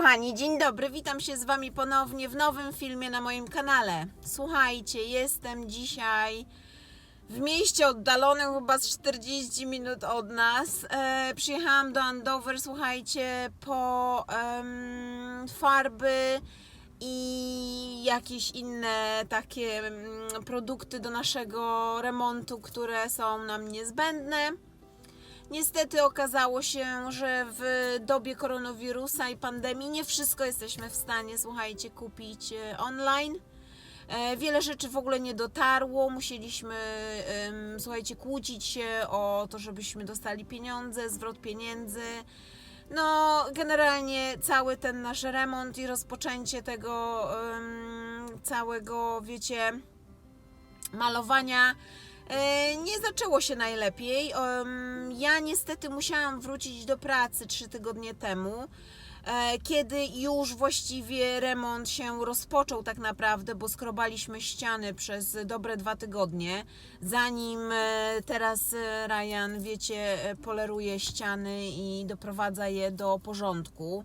kochani, dzień dobry, witam się z Wami ponownie w nowym filmie na moim kanale. Słuchajcie, jestem dzisiaj w mieście oddalonym chyba z 40 minut od nas. E, przyjechałam do Andover, słuchajcie, po em, farby i jakieś inne takie mm, produkty do naszego remontu, które są nam niezbędne. Niestety okazało się, że w dobie koronawirusa i pandemii nie wszystko jesteśmy w stanie, słuchajcie, kupić e, online. E, Wiele rzeczy w ogóle nie dotarło, musieliśmy, słuchajcie, kłócić się o to, żebyśmy dostali pieniądze, zwrot pieniędzy. No, generalnie cały ten nasz remont i rozpoczęcie tego całego, wiecie, malowania nie zaczęło się najlepiej. Ja niestety musiałam wrócić do pracy trzy tygodnie temu, e, kiedy już właściwie remont się rozpoczął tak naprawdę, bo skrobaliśmy ściany przez dobre dwa tygodnie, zanim e, teraz e, Ryan, wiecie, e, poleruje ściany i doprowadza je do porządku.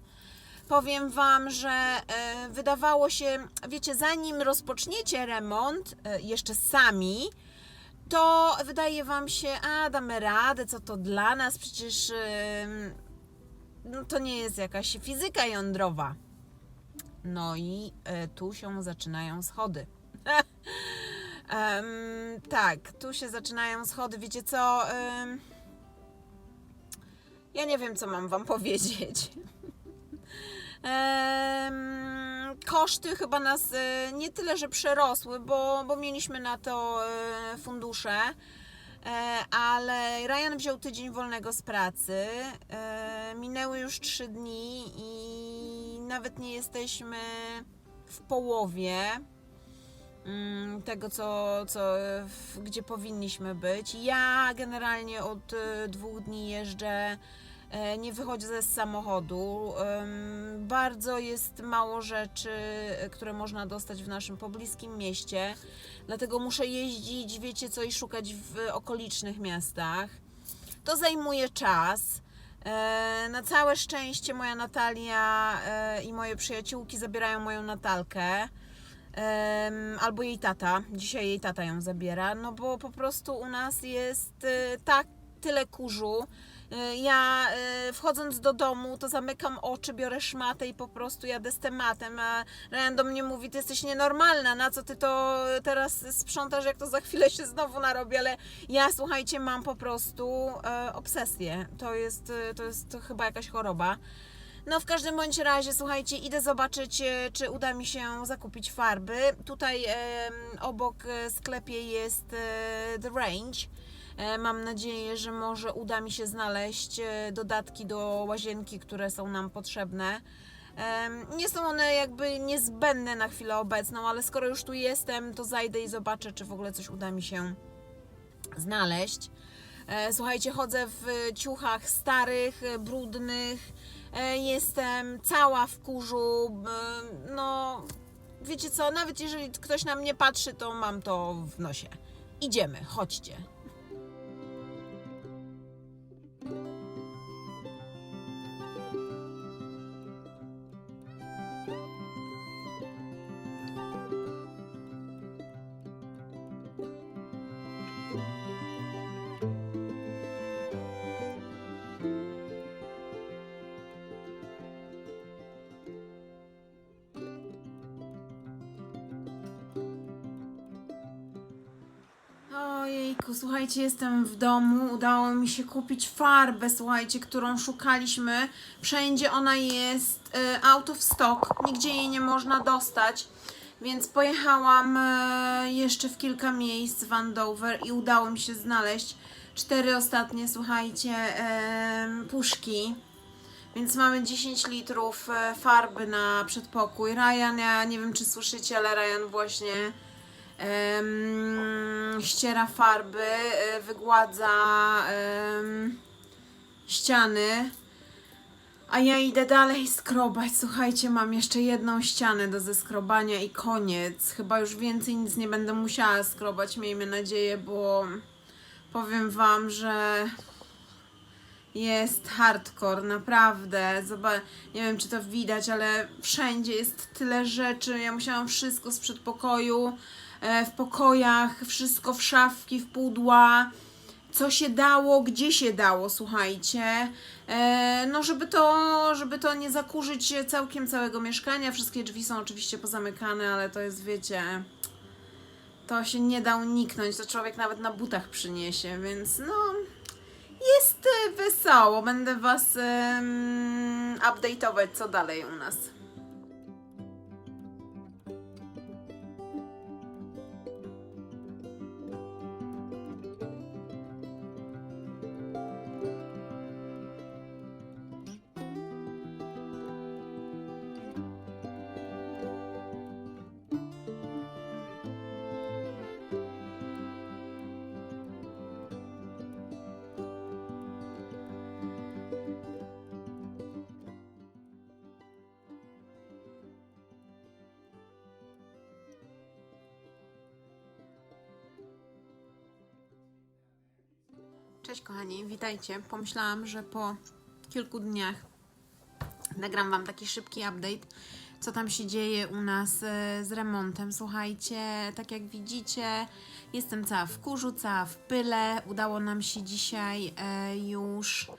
Powiem Wam, że e, wydawało się, wiecie, zanim rozpoczniecie remont, e, jeszcze sami, to wydaje Wam się, a damy radę, co to dla nas, przecież no, to nie jest jakaś fizyka jądrowa. No i e, tu się zaczynają schody. Em, tak, tu się zaczynają schody. Wiecie co? em, ja nie wiem, co mam Wam powiedzieć. Em, koszty chyba nas e, nie tyle, że przerosły, bo, bo mieliśmy na to e, fundusze, e, ale Ryan wziął tydzień wolnego z pracy. E, minęły już trzy dni i nawet nie jesteśmy w połowie mm, tego, co, co, gdzie powinniśmy być. Ja generalnie od e, dwóch dni jeżdżę nie wychodzę z samochodu. Bardzo jest mało rzeczy, e, które można dostać w naszym pobliskim mieście, dlatego muszę jeździć, wiecie co, i szukać w okolicznych miastach. To zajmuje czas. E, Na całe szczęście moja Natalia e, i moje przyjaciółki zabierają moją Natalkę. Albo jej tata. Dzisiaj jej tata ją zabiera, no bo po prostu u nas jest e, tak tyle kurzu. E, Ja e, wchodząc do domu, to zamykam oczy, biorę szmatę i po prostu jadę z tematem. A Ryan do mnie mówi: Ty jesteś nienormalna, na co ty to teraz sprzątasz, jak to za chwilę się znowu narobi. Ale ja, słuchajcie, mam po prostu e, obsesję. To jest, e, to jest chyba jakaś choroba. No w każdym bądź razie, słuchajcie, idę zobaczyć, e, czy uda mi się zakupić farby. Tutaj em, obok e, sklepie jest e, The Range. E, Mam nadzieję, że może uda mi się znaleźć e, dodatki do łazienki, które są nam potrzebne. Nie są one jakby niezbędne na chwilę obecną, ale skoro już tu jestem, to zajdę i zobaczę, czy w ogóle coś uda mi się znaleźć. E, Słuchajcie, chodzę w ciuchach starych, brudnych. Jestem cała w kurzu. No, wiecie co, nawet jeżeli ktoś na mnie patrzy, to mam to w nosie. Idziemy, chodźcie. Słuchajcie, jestem w domu. Udało mi się kupić farbę, słuchajcie, którą szukaliśmy. Wszędzie ona jest e, out of stock, nigdzie jej nie można dostać. Więc pojechałam e, jeszcze w kilka miejsc w Andover i udało mi się znaleźć cztery ostatnie, słuchajcie, puszki. Więc mamy 10 litrów e, farby na przedpokój. Ryan, ja nie wiem czy słyszycie, ale Ryan właśnie ściera farby, e, wygładza ściany. A ja idę dalej skrobać. Słuchajcie, mam jeszcze jedną ścianę do zeskrobania i koniec. Chyba już więcej nic nie będę musiała skrobać, miejmy nadzieję, bo powiem Wam, że Jest hardcore, naprawdę. Nie wiem, czy to widać, ale wszędzie jest tyle rzeczy. Ja musiałam wszystko z przedpokoju, w pokojach, wszystko w szafki, w pudła. Co się dało, gdzie się dało, słuchajcie. E, no, żeby to, żeby to nie zakurzyć całkiem całego mieszkania. Wszystkie drzwi są oczywiście pozamykane, ale to jest, wiecie, to się nie da uniknąć. To człowiek nawet na butach przyniesie, więc no. Jest e, wesoło. Będę Was um, update'ować, co dalej u nas. Cześć kochani, witajcie. Pomyślałam, że po kilku dniach nagram Wam taki szybki update, co tam się dzieje u nas e, z remontem. Słuchajcie, tak jak widzicie, jestem cała w kurzu, cała w pyle. Udało nam się dzisiaj e, już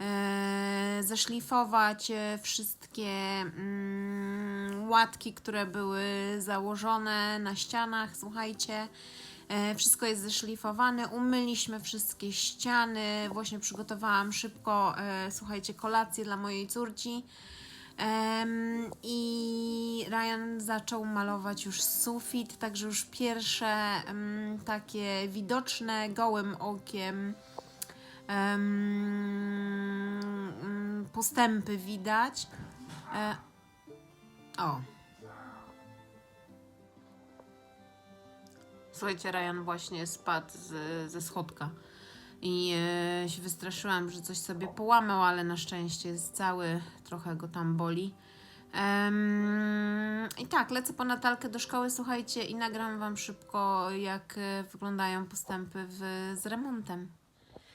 e, zeszlifować wszystkie mm, łatki, które były założone na ścianach. Słuchajcie, wszystko jest zeszlifowane. Umyliśmy wszystkie ściany. Właśnie przygotowałam szybko, e, słuchajcie, kolację dla mojej córci. I Ryan zaczął malować już sufit, także już pierwsze takie widoczne gołym okiem em, postępy widać. E, o. Słuchajcie, Ryan właśnie spadł z, ze schodka i e, się wystraszyłam, że coś sobie połamał, ale na szczęście jest cały, trochę go tam boli. Em, I tak, lecę po Natalkę do szkoły, słuchajcie, i nagram Wam szybko, jak e, wyglądają postępy w, z remontem.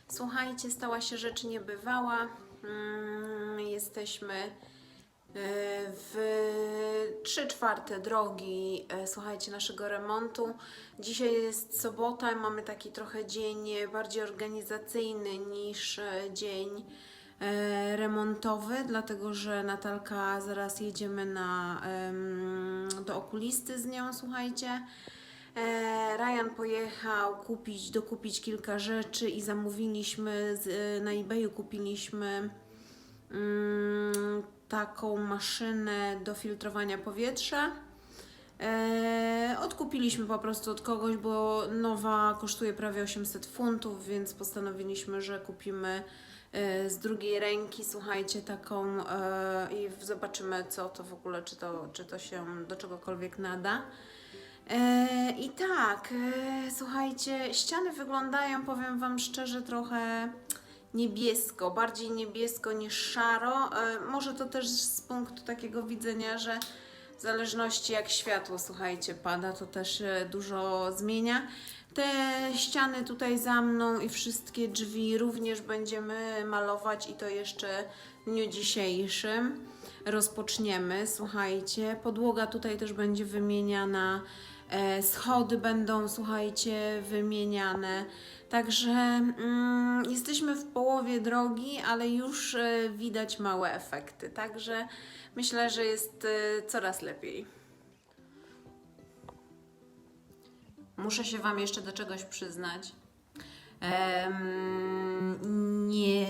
Słuchajcie, stała się rzecz niebywała. Mm, jesteśmy w 3 czwarte drogi, e, słuchajcie, naszego remontu. Dzisiaj jest sobota i mamy taki trochę dzień bardziej organizacyjny niż e, dzień e, remontowy, dlatego że Natalka zaraz jedziemy na, do okulisty z nią, słuchajcie. E, Ryan pojechał kupić, dokupić kilka rzeczy i zamówiliśmy z, e, na eBayu kupiliśmy mm, taką maszynę do filtrowania powietrza. E, odkupiliśmy po prostu od kogoś, bo nowa kosztuje prawie 800 funtów, więc postanowiliśmy, że kupimy e, z drugiej ręki, słuchajcie, taką e, i zobaczymy, co to w ogóle, czy to, czy to się do czegokolwiek nada. I tak, słuchajcie, ściany wyglądają, powiem Wam szczerze, trochę niebiesko, bardziej niebiesko niż szaro. E, może to też z punktu takiego widzenia, że w zależności jak światło, słuchajcie, pada, to też e, dużo zmienia. Te ściany tutaj za mną i wszystkie drzwi również będziemy malować i to jeszcze w dniu dzisiejszym. Rozpoczniemy, słuchajcie. Podłoga tutaj też będzie wymieniana. E, schody będą, słuchajcie, wymieniane. Także mm, jesteśmy w połowie drogi, ale już e, widać małe efekty. Także myślę, że jest e, coraz lepiej. Muszę się Wam jeszcze do czegoś przyznać. Nie,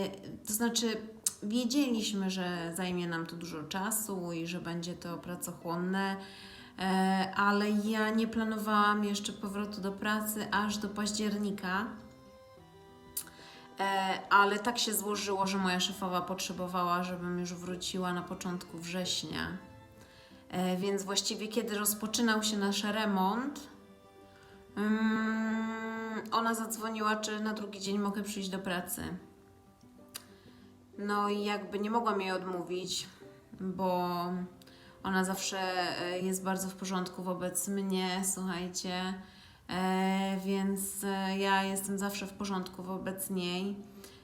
to znaczy, wiedzieliśmy, że zajmie nam to dużo czasu i że będzie to pracochłonne, e, ale ja nie planowałam jeszcze powrotu do pracy aż do października. E, ale tak się złożyło, że moja szefowa potrzebowała, żebym już wróciła na początku września. E, więc właściwie kiedy rozpoczynał się nasz remont, mm, ona zadzwoniła, czy na drugi dzień mogę przyjść do pracy. No i jakby nie mogłam jej odmówić, bo ona zawsze e, jest bardzo w porządku wobec mnie, słuchajcie. E, więc e, ja jestem zawsze w porządku wobec niej.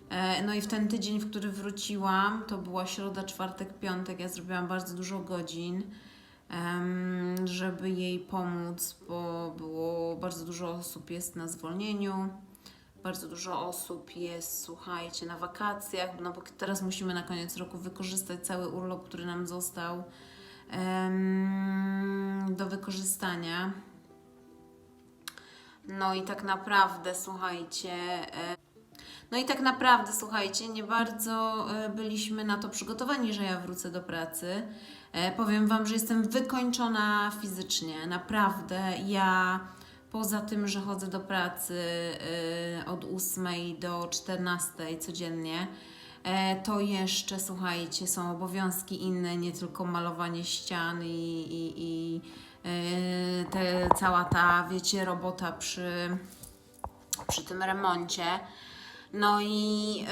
E, No i w ten tydzień, w który wróciłam, to była środa, czwartek, piątek, ja zrobiłam bardzo dużo godzin, żeby jej pomóc, bo było bardzo dużo osób jest na zwolnieniu, bardzo dużo osób jest, słuchajcie, na wakacjach, no bo teraz musimy na koniec roku wykorzystać cały urlop, który nam został do wykorzystania. No i tak naprawdę, słuchajcie, e, no i tak naprawdę, słuchajcie, nie bardzo e, byliśmy na to przygotowani, że ja wrócę do pracy. E, Powiem Wam, że jestem wykończona fizycznie, naprawdę. Ja poza tym, że chodzę do pracy od 8 do 14 codziennie, to jeszcze, słuchajcie, są obowiązki inne, nie tylko malowanie ścian i, i, i te, cała ta, wiecie, robota przy, przy tym remoncie. No i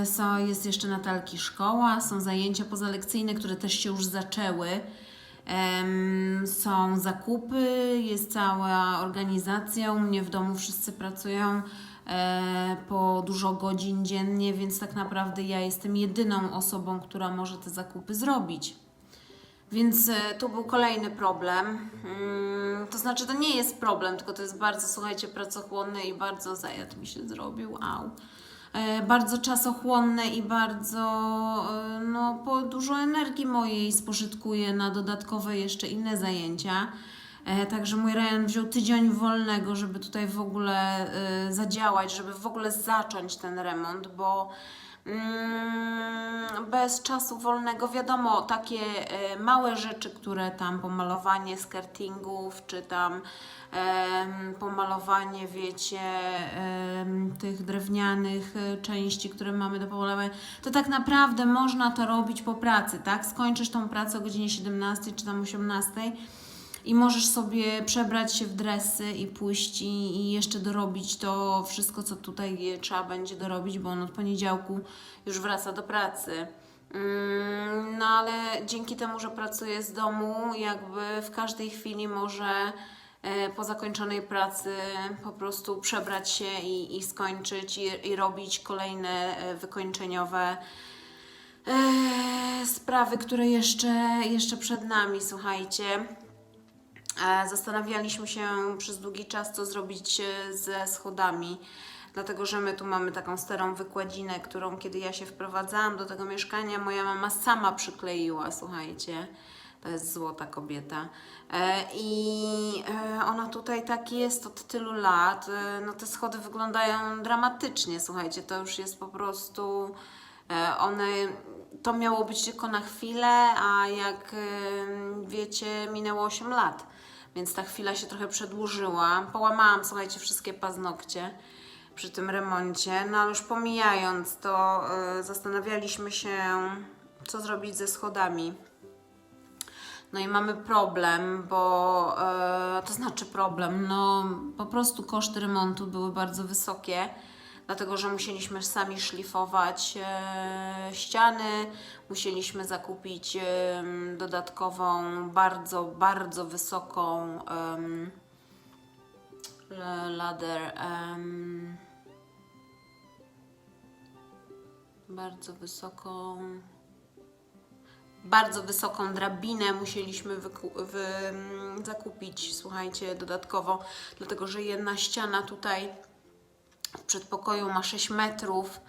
e, są, jest jeszcze Natalki szkoła, są zajęcia pozalekcyjne, które też się już zaczęły. Są zakupy, jest cała organizacja. U mnie w domu wszyscy pracują e, po dużo godzin dziennie, więc tak naprawdę ja jestem jedyną osobą, która może te zakupy zrobić. Więc e, tu był kolejny problem. Mm, to znaczy, to nie jest problem, tylko to jest bardzo, słuchajcie, pracochłonne i bardzo zajad mi się zrobił. Au. E, bardzo czasochłonne i bardzo e, no, po dużo energii mojej spożytkuje na dodatkowe jeszcze inne zajęcia. Także mój Ryan wziął tydzień wolnego, żeby tutaj w ogóle zadziałać, żeby w ogóle zacząć ten remont, bo bez czasu wolnego, wiadomo, takie e, małe rzeczy, które tam pomalowanie skirtingów, czy tam pomalowanie, wiecie, tych drewnianych e, części, które mamy do pomalowania, to tak naprawdę można to robić po pracy, tak? Skończysz tą pracę o godzinie 17 czy tam 18 i możesz sobie przebrać się w dresy i pójść i, i jeszcze dorobić to wszystko, co tutaj trzeba będzie dorobić, bo on od poniedziałku już wraca do pracy. Mm, No ale dzięki temu, że pracuje z domu, jakby w każdej chwili może e, po zakończonej pracy po prostu przebrać się i, i skończyć i, i robić kolejne e, wykończeniowe e, sprawy, które jeszcze, jeszcze przed nami, słuchajcie. E, Zastanawialiśmy się przez długi czas, co zrobić e, ze schodami, dlatego że my tu mamy taką starą wykładzinę, którą kiedy ja się wprowadzałam do tego mieszkania, moja mama sama przykleiła, słuchajcie. To jest złota kobieta. E, I ona tutaj tak jest od tylu lat. No te schody wyglądają dramatycznie, słuchajcie. To już jest po prostu. One. To miało być tylko na chwilę, a jak wiecie, minęło 8 lat. Więc ta chwila się trochę przedłużyła. Połamałam, słuchajcie, wszystkie paznokcie przy tym remoncie. No ale już pomijając to, e, zastanawialiśmy się, co zrobić ze schodami. No i mamy problem, bo e, to znaczy problem, no po prostu koszty remontu były bardzo wysokie, dlatego że musieliśmy sami szlifować e, ściany, musieliśmy zakupić em, dodatkową, bardzo, bardzo wysoką ladder. bardzo wysoką bardzo wysoką drabinę musieliśmy zakupić, słuchajcie, dodatkowo, dlatego że jedna ściana tutaj w przedpokoju ma 6 metrów,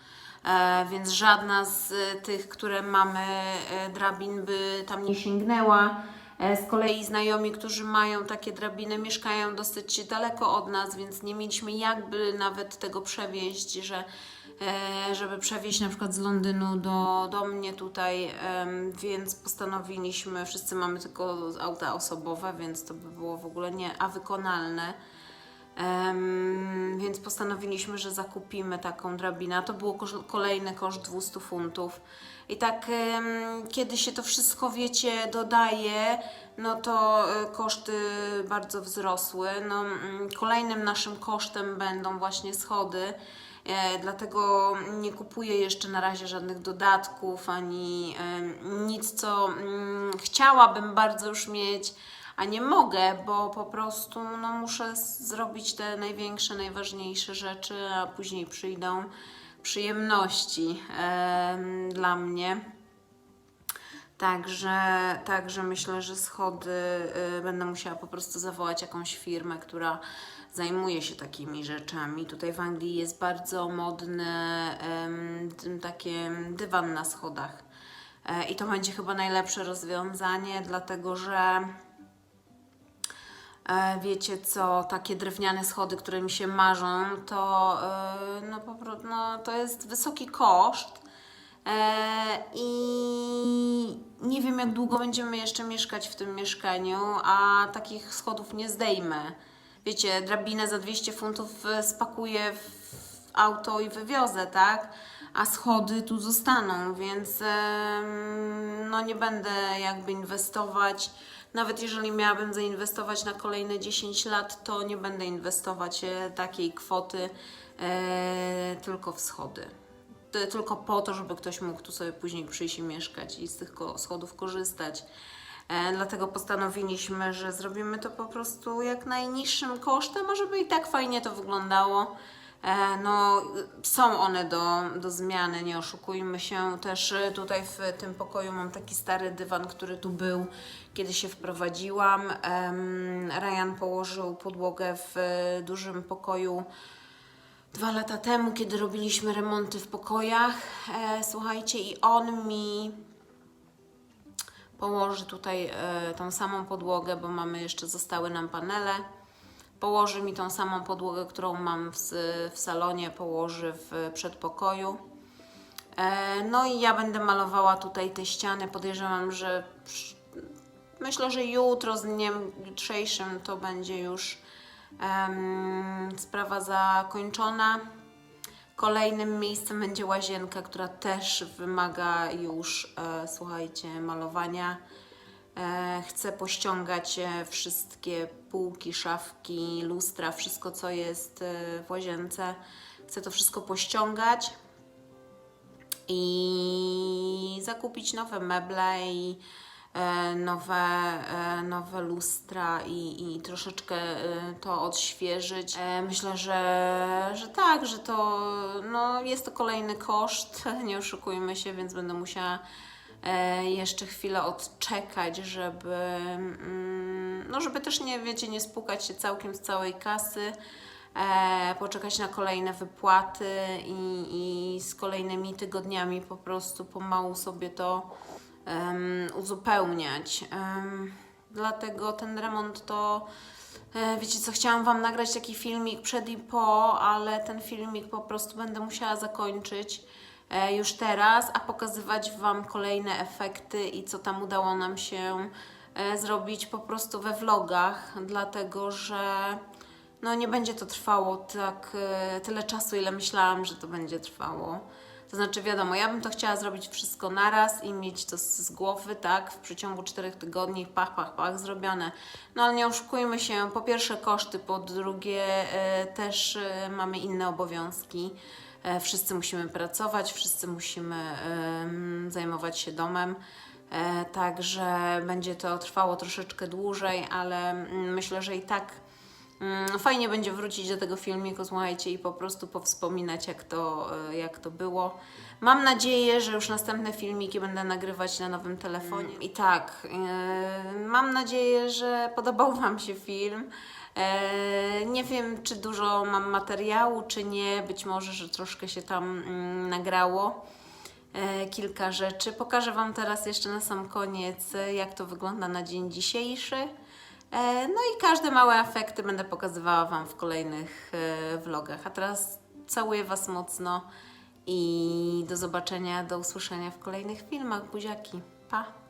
e, więc żadna z e, tych, które mamy e, drabin by tam nie sięgnęła. Z kolei znajomi, którzy mają takie drabiny, mieszkają dosyć daleko od nas, więc nie mieliśmy jakby nawet tego przewieźć, że żeby przewieźć na przykład z Londynu do, do mnie tutaj, więc postanowiliśmy, wszyscy mamy tylko auta osobowe, więc to by było w ogóle nie, a wykonalne. Em, więc postanowiliśmy, że zakupimy taką drabinę. To było kosz- kolejny koszt 200 funtów. I tak, em, kiedy się to wszystko, wiecie, dodaje, no to e, koszty bardzo wzrosły. No, mm, kolejnym naszym kosztem będą właśnie schody. E, dlatego nie kupuję jeszcze na razie żadnych dodatków ani nic, co mm, chciałabym bardzo już mieć, a nie mogę, bo po prostu no, muszę zrobić te największe, najważniejsze rzeczy, a później przyjdą przyjemności em, dla mnie. Także, także myślę, że schody y, będę musiała po prostu zawołać jakąś firmę, która zajmuje się takimi rzeczami. Tutaj w Anglii jest bardzo modny tym takie dywan na schodach. E, I to będzie chyba najlepsze rozwiązanie, dlatego że wiecie co, takie drewniane schody, które mi się marzą, to, e, no, po prostu, no, to jest wysoki koszt. E, I nie wiem, jak długo będziemy jeszcze mieszkać w tym mieszkaniu, a takich schodów nie zdejmę. Wiecie, drabinę za 200 funtów e, spakuję w auto i wywiozę, tak? A schody tu zostaną, więc no nie będę jakby inwestować. Nawet jeżeli miałabym zainwestować na kolejne 10 lat, to nie będę inwestować e, takiej kwoty e, tylko w schody tylko po to, żeby ktoś mógł tu sobie później przyjść i mieszkać i z tych schodów korzystać. E, dlatego postanowiliśmy, że zrobimy to po prostu jak najniższym kosztem, a żeby i tak fajnie to wyglądało. E, no, są one do, do zmiany, nie oszukujmy się. Też y, tutaj w tym pokoju mam taki stary dywan, który tu był, kiedy się wprowadziłam. Ryan położył podłogę w y, dużym pokoju dwa lata temu, kiedy robiliśmy remonty w pokojach. E, słuchajcie, i on mi położy tutaj e, tą samą podłogę, bo mamy jeszcze zostały nam panele. Położy mi tą samą podłogę, którą mam w, w salonie, położy w przedpokoju. E, no i ja będę malowała tutaj te ściany. Podejrzewam, że myślę, że jutro z dniem jutrzejszym to będzie już em, sprawa zakończona. Kolejnym miejscem będzie łazienka, która też wymaga już, e, słuchajcie, malowania. E, chcę pościągać e, wszystkie półki, szafki, lustra, wszystko co jest e, w łazience. Chcę to wszystko pościągać i zakupić nowe meble i nowe, nowe lustra i, i troszeczkę to odświeżyć. Myślę, że, że tak, że to no, jest to kolejny koszt, nie oszukujmy się, więc będę musiała jeszcze chwilę odczekać, żeby, mm, no, żeby też nie, wiecie, nie spłukać się całkiem z całej kasy e, poczekać na kolejne wypłaty i, i z kolejnymi tygodniami po prostu pomału sobie to em, uzupełniać. Em, dlatego ten remont to. e, Wiecie co, chciałam Wam nagrać taki filmik przed i po, ale ten filmik po prostu będę musiała zakończyć e, już teraz, a pokazywać Wam kolejne efekty i co tam udało nam się e, zrobić po prostu we vlogach, dlatego że no nie będzie to trwało tak e, tyle czasu, ile myślałam, że to będzie trwało. To znaczy, wiadomo, ja bym to chciała zrobić wszystko naraz i mieć to z, z głowy, tak, w przeciągu czterech tygodni, pach, pach, pach, zrobione. No ale nie oszukujmy się, po pierwsze koszty, po drugie e, też e, mamy inne obowiązki. E, wszyscy musimy pracować, wszyscy musimy zajmować się domem. E, Także będzie to trwało troszeczkę dłużej, ale mm, myślę, że i tak Mm, Fajnie będzie wrócić do tego filmiku, słuchajcie, i po prostu powspominać, jak to, e, jak to było. Mam nadzieję, że już następne filmiki będę nagrywać na nowym telefonie. I tak, mam nadzieję, że podobał Wam się film. E, nie wiem, czy dużo mam materiału, czy nie. Być może, że troszkę się tam mm, nagrało e, kilka rzeczy. Pokażę Wam teraz jeszcze na sam koniec, e, jak to wygląda na dzień dzisiejszy. No i każde małe efekty będę pokazywała Wam w kolejnych vlogach. A teraz całuję Was mocno i do zobaczenia, do usłyszenia w kolejnych filmach. Buziaki. Pa!